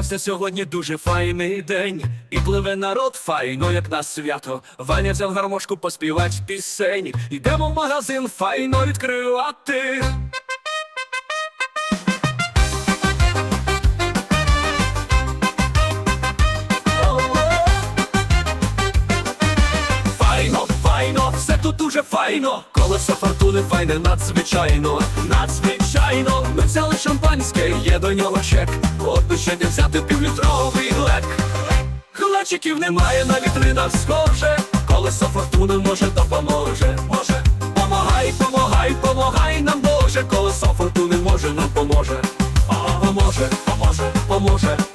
Зібрався сьогодні дуже файний день, і пливе народ файно, як на свято. Ваня взяв гармошку поспівать пісень. Йдемо в магазин файно відкривати. Дуже файно. Колесо фортуни файне надзвичайно, надзвичайно. Ми взяли шампанське, є до нього чек. От би ще не взяти півлітровий лек. Глечиків немає на вітринах схоже. Колесо фортуни може допоможе. Може, помагай, помагай, помагай нам Боже. Колесо фортуни може нам поможе. Поможе, поможе, поможе.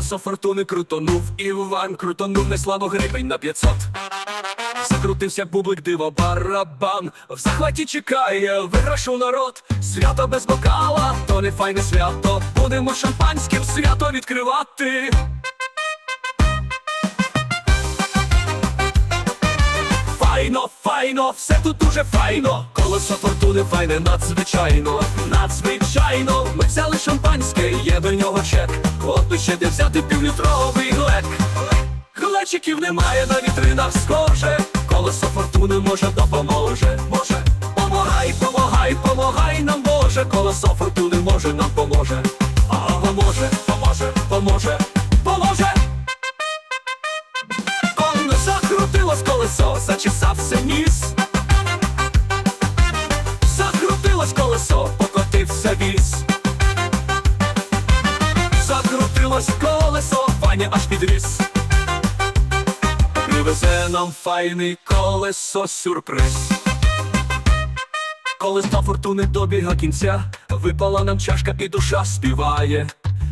Колесо фортуни крутонув Іван крутонув неслабо гривень на 500 Закрутився бублик диво барабан. В захваті чекає виграшу народ. Свято без бокала, то не файне свято. Будемо шампанським свято відкривати. Файно, файно, все тут дуже файно. Колесо фортуни файне надзвичайно, надзвичайно. Ми взяли шампанське, є до нього чек. От ще де взяти півлітровий глек. Глечиків немає на вітринах схоже. Колесо фортуни може допоможе. Може, помагай, помагай, помагай нам Боже. Колесо фортуни може нам поможе. А поможе, поможе, поможе, поможе. Конно закрутилось колесо, зачесався ніс. Закрутилось колесо, Ваня аж підріс. Привезе нам файний колесо сюрприз. Колесо фортуни добіга кінця, випала нам чашка і душа співає.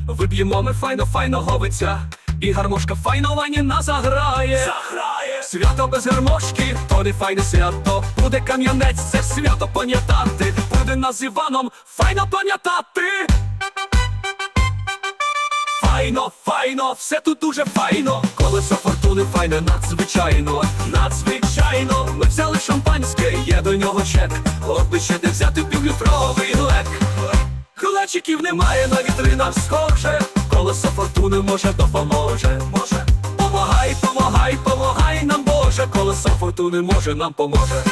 Вип'ємо ми файно файного виця, і гармошка файно ваніна заграє. Заграє! Свято без гармошки, то не файне свято. Буде кам'янець, це свято пам'ятати. Буде нас з Іваном файно пам'ятати. Файно, файно, все тут дуже файно. Колесо фортуни файне, надзвичайно, надзвичайно. Ми взяли шампанське, є до нього чек. От ще не взяти півлітровий лек. Глечиків немає на вітринах схоже. Колесо фортуни може допоможе. Може, помагай, помагай, помагай нам Боже. Колесо фортуни може нам поможе.